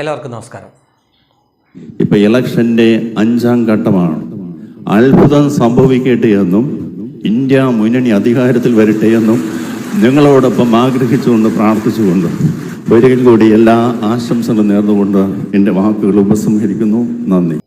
എല്ലാവർക്കും നമസ്കാരം. ഇപ്പൊ ഇലക്ഷന്റെ അഞ്ചാം ഘട്ടമാണ്. അത്ഭുതം സംഭവിക്കട്ടെ എന്നും ഇന്ത്യ മുന്നണി അധികാരത്തിൽ വരട്ടെ എന്നും നിങ്ങളോടൊപ്പം ആഗ്രഹിച്ചുകൊണ്ട് പ്രാർത്ഥിച്ചുകൊണ്ട് ഒരിക്കൽ കൂടി എല്ലാ ആശംസകളും നേർന്നുകൊണ്ട് എന്റെ വാക്കുകൾ ഉപസംഹരിക്കുന്നു. നന്ദി.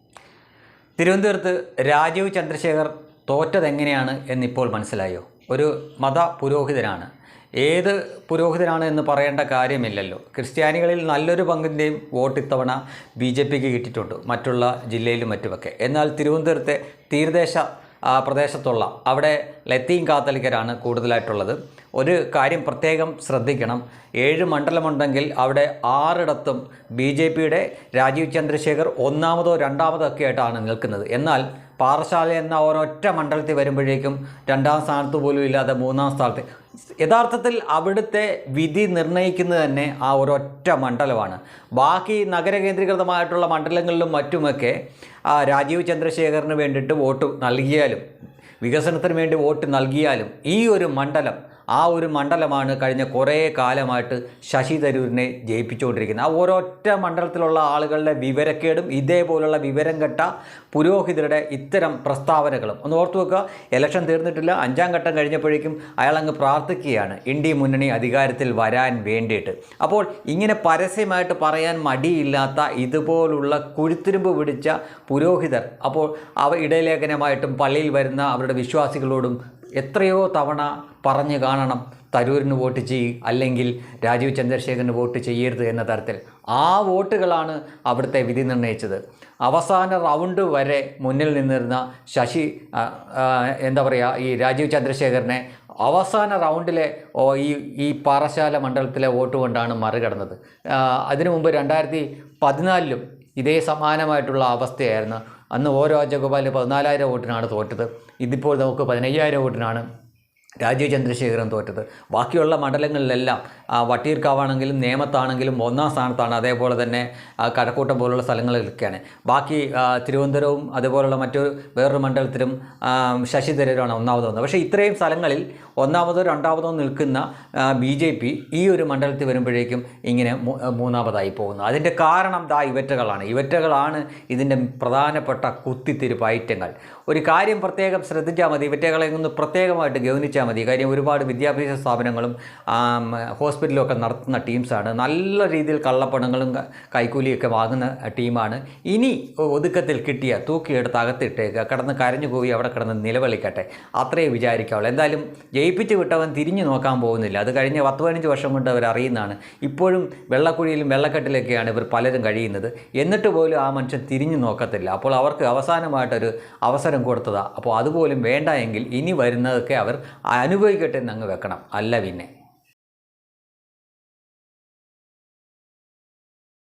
തിരുവനന്തപുരത്ത് രാജീവ് ചന്ദ്രശേഖർ തോറ്റതെങ്ങനെയാണ് എന്നിപ്പോൾ മനസ്സിലായോ? ഒരു മത പുരോഹിതനാണ്. ഏത് പുരോഹിതനാണ് എന്ന് പറയേണ്ട കാര്യമില്ലല്ലോ. ക്രിസ്ത്യാനികളിൽ നല്ലൊരു പങ്കിന്റെയും വോട്ട് ഇത്തവണ ബി ജെ പിക്ക് കിട്ടിയിട്ടുണ്ട് മറ്റുള്ള ജില്ലയിലും മറ്റുമൊക്കെ. എന്നാൽ തിരുവനന്തപുരത്തെ തീരദേശ പ്രദേശത്തുള്ള അവിടെ ലത്തീൻ കാത്തലിക്കരാണ് കൂടുതലായിട്ടുള്ളത്. ഒരു കാര്യം പ്രത്യേകം ശ്രദ്ധിക്കണം. ഏഴ് മണ്ഡലമുണ്ടെങ്കിൽ അവിടെ ആറിടത്തും ബി ജെ പിയുടെ രാജീവ് ചന്ദ്രശേഖർ ഒന്നാമതോ രണ്ടാമതോ ഒക്കെ ആയിട്ടാണ് നിൽക്കുന്നത്. എന്നാൽ പാറശാല എന്ന ഒരൊറ്റ മണ്ഡലത്തിൽ വരുമ്പോഴേക്കും രണ്ടാം സ്ഥാനത്ത് പോലും ഇല്ലാതെ മൂന്നാം സ്ഥാനത്ത്. യഥാർത്ഥത്തിൽ അവിടുത്തെ വിധി നിർണയിക്കുന്നത് തന്നെ ആ ഒരൊറ്റ മണ്ഡലമാണ്. ബാക്കി നഗരകേന്ദ്രീകൃതമായിട്ടുള്ള മണ്ഡലങ്ങളിലും മറ്റുമൊക്കെ ആ രാജീവ് ചന്ദ്രശേഖറിന് വേണ്ടിയിട്ട് വോട്ട് നൽകിയാലും വികസനത്തിന് വേണ്ടി വോട്ട് നൽകിയാലും ഈ ഒരു മണ്ഡലം ആ ഒരു മണ്ഡലമാണ് കഴിഞ്ഞ കുറേ കാലമായിട്ട് ശശി തരൂരിനെ ജയിപ്പിച്ചുകൊണ്ടിരിക്കുന്നത്. ആ ഒരൊറ്റ മണ്ഡലത്തിലുള്ള ആളുകളുടെ വിവരക്കേടും ഇതേപോലുള്ള വിവരം കെട്ട പുരോഹിതരുടെ ഇത്തരം പ്രസ്താവനകളും. ഒന്ന് ഓർത്തു വെക്കുക ഇലക്ഷൻ തീർന്നിട്ടില്ല. അഞ്ചാം ഘട്ടം കഴിഞ്ഞപ്പോഴേക്കും അയാൾ അങ്ങ് പ്രാർത്ഥിക്കുകയാണ്. ഇന്ത്യ മുന്നണി അധികാരത്തിൽ വരാൻ വേണ്ടിയിട്ട്. അപ്പോൾ ഇങ്ങനെ പരസ്യമായിട്ട് പറയാൻ മടിയില്ലാത്ത ഇതുപോലുള്ള കുഴുത്തിരുമ്പ് പിടിച്ച പുരോഹിതർ അപ്പോൾ അവ ഇടലേഖനമായിട്ടും പള്ളിയിൽ വരുന്ന അവരുടെ വിശ്വാസികളോടും എത്രയോ തവണ പറഞ്ഞു കാണണം തരൂരിന് വോട്ട് ചെയ്യ് അല്ലെങ്കിൽ രാജീവ് ചന്ദ്രശേഖരന് വോട്ട് ചെയ്യരുത് എന്ന തരത്തിൽ. ആ വോട്ടുകളാണ് അവിടുത്തെ വിധി നിർണയിച്ചത് അവസാന റൗണ്ട് വരെ മുന്നിൽ നിന്നിരുന്ന ശശി എന്താ പറയുക ഈ രാജീവ് ചന്ദ്രശേഖരനെ അവസാന റൗണ്ടിലെ ഈ ഈ പാറശാല മണ്ഡലത്തിലെ വോട്ട് കൊണ്ടാണ് മറികടന്നത്. അതിനു മുമ്പ് രണ്ടായിരത്തി പതിനാലിലും ഇതേ സമാനമായിട്ടുള്ള അവസ്ഥയായിരുന്നു. അന്ന് ഓ രാജഗോപാൽ പതിനാലായിരം വോട്ടിനാണ് തോറ്റത്. ഇതിപ്പോൾ നമുക്ക് പതിനയ്യായിരം വോട്ടിനാണ് രാജീവ് ചന്ദ്രശേഖരൻ തോറ്റത്. ബാക്കിയുള്ള മണ്ഡലങ്ങളിലെല്ലാം വട്ടിയൂർക്കാവാണെങ്കിലും നേമത്താണെങ്കിലും ഒന്നാം സ്ഥാനത്താണ്. അതേപോലെ തന്നെ കഴക്കൂട്ടം പോലുള്ള സ്ഥലങ്ങളിലൊക്കെയാണ്. ബാക്കി തിരുവനന്തപുരവും അതുപോലുള്ള മറ്റു വേറൊരു മണ്ഡലത്തിലും ശശിധരൂരാണ് ഒന്നാമത് വന്നത്. പക്ഷേ ഇത്രയും സ്ഥലങ്ങളിൽ ഒന്നാമതോ രണ്ടാമതോ നിൽക്കുന്ന ബി ജെ പി ഈ ഒരു മണ്ഡലത്തിൽ വരുമ്പോഴേക്കും ഇങ്ങനെ മൂന്നാമതായി പോകുന്നു. അതിന്റെ കാരണം ദാ ഇവറ്റകളാണ്. ഇവറ്റകളാണ് ഇതിന്റെ പ്രധാനപ്പെട്ട കുത്തിത്തിരിപ്പ് ഐറ്റങ്ങൾ. ഒരു കാര്യം പ്രത്യേകം ശ്രദ്ധിച്ചാൽ മതി. ഇവറ്റകളെ ഒന്ന് പ്രത്യേകമായിട്ട് ഗവനിച്ചാൽ മതി. കാര്യം ഒരുപാട് വിദ്യാഭ്യാസ സ്ഥാപനങ്ങളും ഹോസ്പിറ്റലൊക്കെ നടത്തുന്ന ടീംസാണ്. നല്ല രീതിയിൽ കള്ളപ്പണങ്ങളും കൈക്കൂലിയൊക്കെ വാങ്ങുന്ന ടീമാണ്. ഇനി ഒതുക്കത്തിൽ കിട്ടിയ തൂക്കിയെടുത്ത് അകത്തിട്ടേക്ക് കിടന്ന് കരഞ്ഞു പോയി അവിടെ കിടന്ന് നിലവിളിക്കട്ടെ. അത്രയേ വിചാരിക്കാവുള്ളൂ. എന്തായാലും ജയിപ്പിച്ച് വിട്ടവൻ തിരിഞ്ഞു നോക്കാൻ പോകുന്നില്ല. അത് കഴിഞ്ഞ പത്ത് പതിനഞ്ച് വർഷം കൊണ്ട് അവർ അറിയുന്നതാണ്. ഇപ്പോഴും വെള്ളക്കുഴിയിലും വെള്ളക്കെട്ടിലൊക്കെയാണ് ഇവർ പലരും കഴിയുന്നത്. എന്നിട്ട് പോലും ആ മനുഷ്യൻ തിരിഞ്ഞു നോക്കത്തില്ല. അപ്പോൾ അവർക്ക് അവസാനമായിട്ടൊരു അവസരം കൊടുത്തതാണ് അപ്പോൾ അതുപോലും വേണ്ട എങ്കിൽ ഇനി വരുന്നതൊക്കെ അവർ അനുഭവിക്കട്ടെ എന്ന് അങ്ങ് വെക്കണം. അല്ല പിന്നെ.